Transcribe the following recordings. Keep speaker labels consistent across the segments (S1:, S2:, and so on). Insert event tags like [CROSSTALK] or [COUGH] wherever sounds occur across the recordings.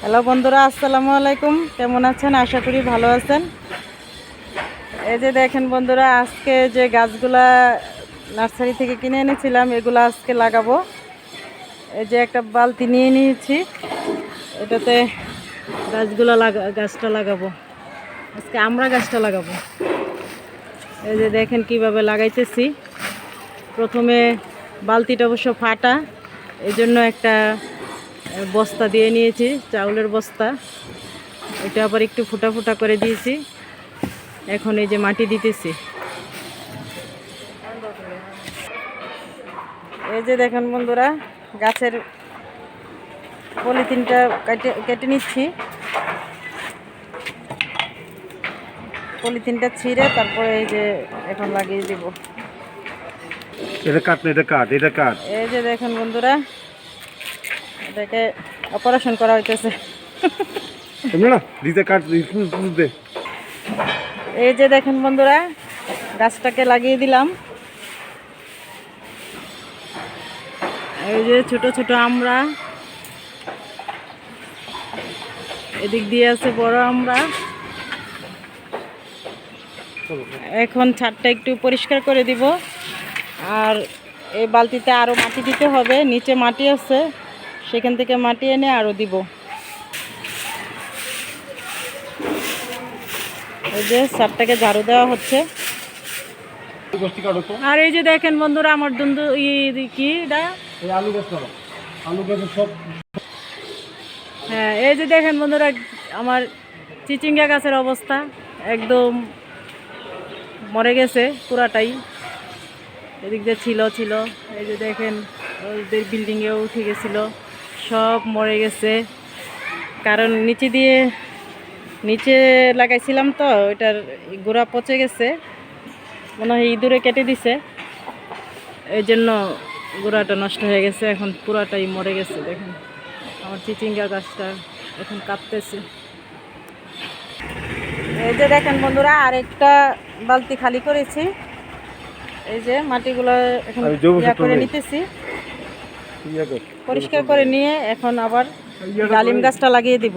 S1: Hello বন্ধুরা, আসসালামু আলাইকুম। কেমন আছেন? আশা করি ভালো আছেন। এই যে দেখেন বন্ধুরা, আজকে যে গাছগুলা নার্সারি থেকে কিনে এনেছিলাম, এগুলো আজকে লাগাবো। এই যে একটা বালতি নিয়ে নিয়েছি। এটাতে গাছগুলো লাগা, গাছটা লাগাবো। আজকে আমরা গাছটা লাগাবো। এই যে দেখেন কীভাবে লাগাইতেছি। প্রথমে বালতিটা অবশ্য ফাটা। এই জন্য একটা বস্তা দিয়ে নিয়েছি, চাউলের বস্তা। এটা আবার একটু ফুটা ফুটা করে দিয়েছি। এখন এই যে মাটি দিতেছি। এই যে দেখেন বন্ধুরা, গাছের পলিথিনটা কেটে কেটে নিচ্ছি। পলিথিনটা ছিঁড়ে তারপরে এই যে এখন লাগিয়ে দিব।
S2: এটা কাট না এটা কাট এটা কাট
S1: এই যে দেখেন বন্ধুরা এটাকে অপারেশন করা হইতেছে।
S2: না দিতে কাট দে
S1: এই যে দেখেন বন্ধুরা গাছটাকে লাগিয়ে দিলাম। এই যে ছোট ছোট আমরা। এদিক দিয়ে আছে বড় আমরা। এখন ছাদটা একটু পরিষ্কার করে দিব। আর এই বালতিতে আরও মাটি দিতে হবে নিচে মাটি আছে সেখান থেকে মাটি এনে আরও দিব। এই যে ছাদটাকে ঝাড়ু দেওয়া হচ্ছে। আর এই যে দেখেন বন্ধুরা আমার দুন্দু কি এটা? হ্যাঁ এই যে দেখেন বন্ধুরা আমার চিচিঙ্গা গাছের অবস্থা একদম মরে গেছে পুরাটাই। এদিক দিয়ে ছিল ছিল। এই যে দেখেন, ওদের বিল্ডিংয়েও উঠে গেছিল। সব মরে গেছে। কারণ নিচে দিয়ে, নিচে লাগাইছিলাম তো, ওইটার গোড়া পচে গেছে। মনে হয় ইঁদুরে কেটে দিছে। এই জন্য গোড়াটা নষ্ট হয়ে গেছে। এখন পুরাটাই মরে গেছে, দেখেন। আমার চিচিঙ্গা গাছটা এখন কাঁপতেছে। এই যে দেখেন বন্ধুরা, আরেকটা বালতি খালি করেছি। এই যে মাটিগুলো এখন ইয়া করে নিতেছি। পরিষ্কার করে নিয়ে এখন আবার ডালিম গাছটা লাগিয়ে দিব।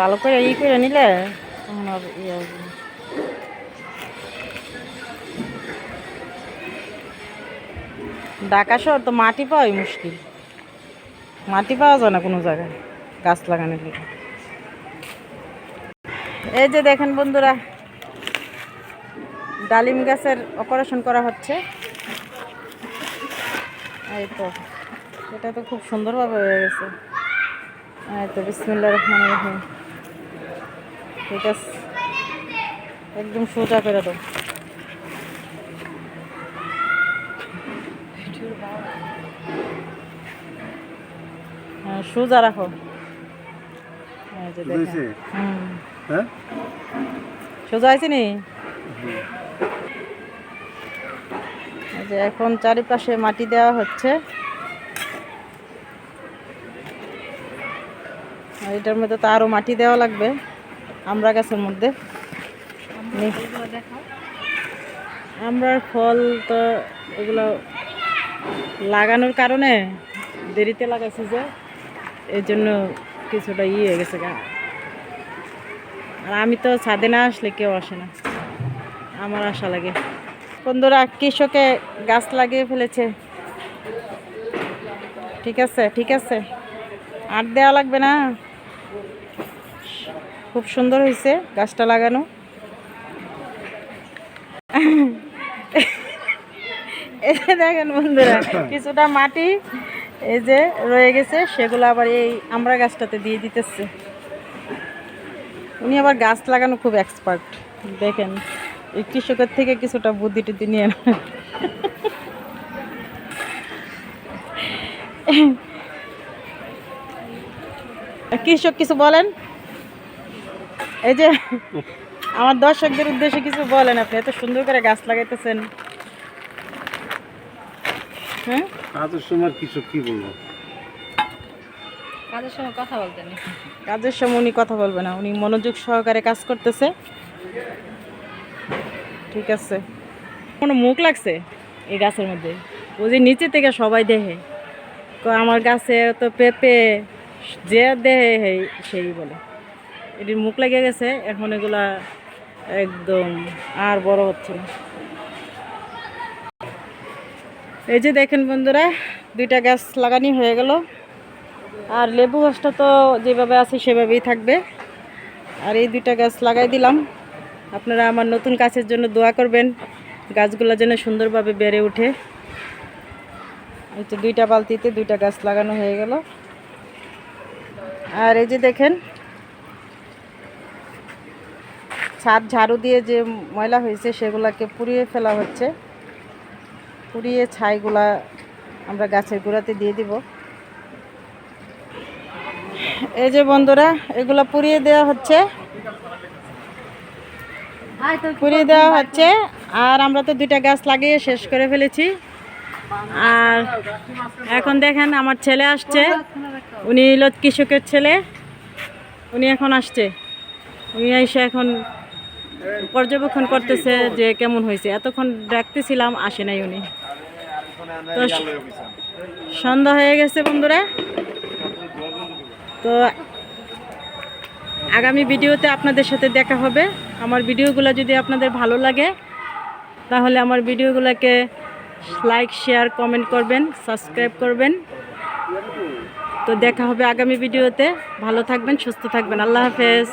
S1: ভালো করে ই করে নিলে তখন ইয়ে ঢাকা শহর তো মাটি পাওয়াই মুশকিল। মাটি পাওয়া যায় না কোনো জায়গায়। গাছ লাগানোর লিগে। এই যে দেখেন বন্ধুরা, ডালিম গাছের অপারেশন করা হচ্ছে। এই তো, এটা তো খুব সুন্দরভাবে হয়ে গেছে। এই তো বিসমিল্লা রহমান রহিম। ঠিক আছে, একদম সোজা করে দাও। হ্যাঁ সোজা রাখো। যে দেখেন।
S2: হ্যাঁ?
S1: সোজা আছে নি? যে এখন চারিপাশে মাটি দেওয়া হচ্ছে। আর এটার মধ্যে তো আরও মাটি দেওয়া লাগবে আমরা গাছের মধ্যে। আমরার ফল তো এগুলো লাগানোর কারণে দেরিতে লাগাইছি যে এই জন্য কিছুটা ইয়ে হয়ে গেছে গা। আর আমি তো ছাদে না আসলে কেউ আসে না। আমার আশা লাগে। বন্ধুরা, কৃষকে গাছ লাগিয়ে ফেলেছে। ঠিক আছে ঠিক আছে। আর দেওয়া লাগবে না। খুব সুন্দর হয়েছে গাছটা লাগানো। [LAUGHS] দেখেন বন্ধুরা, কিছুটা মাটি এই যে রয়ে গেছে, সেগুলো আবার এই আমরা গাছটাতে দিয়ে দিতেছে। উনি আবার গাছ লাগানো খুব এক্সপার্ট দেখেন। এই কৃষকের থেকে কিছুটা বুদ্ধি টুদ্ধি নিয়ে কৃষক কিছু বলেন? এই যে, আমার দর্শকদের উদ্দেশ্যে কিছু বলেন আপনি, এত সুন্দর করে গাছ লাগাইতেছেন। হ্যাঁ?
S2: কাজের সময় কিছু কি বলব?
S3: কাজের সময় কথা বলতেন।
S1: কাজের সময় উনি কথা বলবে না উনি মনোযোগ সহকারে কাজ করতেছে। ঠিক আছে। কোনো মুখ লাগছে এই গাছের মধ্যে? ওই যে নিচে থেকে সবাই দেখে। আমার গাছে তো পেঁপে যে দেহে সেই- সেই বলে। এটির মুখ লেগে গেছে এখন এগুলা একদম আর বড় হচ্ছে না। এই যে দেখেন বন্ধুরা, দুইটা গাছ লাগানি হয়ে গেল। আর লেবু গাছটা তো যেভাবে আছে সেভাবেই থাকবে। আর এই দুইটা গাছ লাগাই দিলাম। আপনারা আমার নতুন গাছের জন্য দোয়া করবেন, গাছগুলো যেন সুন্দরভাবে বেড়ে ওঠে। এই তো দুইটা বালতিতে দুইটা গাছ লাগানো হয়ে গেল। আর এই যে দেখেন, ছাদ ঝাড়ু দিয়ে যে ময়লা হয়েছে সেগুলোকে পুড়িয়ে ফেলা হচ্ছে। পুড়িয়ে ছাইগুলা আমরা গাছের গোড়াতে দিয়ে দিব। এই যে বন্ধুরা, এগুলা পুড়িয়ে দেওয়া হচ্ছে। পুড়িয়ে দেওয়া হচ্ছে, আর আমরা তো দুইটা গাছ লাগিয়ে শেষ করে ফেলেছি। আর এখন দেখেন আমার ছেলে আসছে। উনি হলো কৃষকের ছেলে। উনি এখন আসছে। উনি এসে এখন পর্যবেক্ষণ করতেছে যে কেমন হয়েছে। এতক্ষণ ডাকতেছিলাম আসে নাই উনি। তো সন্ধ্যা হয়ে গেছে বন্ধুরা। তো আগামী ভিডিওতে আপনাদের সাথে দেখা হবে। আমার ভিডিওগুলো যদি আপনাদের ভালো লাগে, তাহলে আমার ভিডিওগুলোকে লাইক, শেয়ার, কমেন্ট করবেন, সাবস্ক্রাইব করবেন। তো দেখা হবে আগামী ভিডিওতে। ভালো থাকবেন, সুস্থ থাকবেন। আল্লাহ হাফেজ।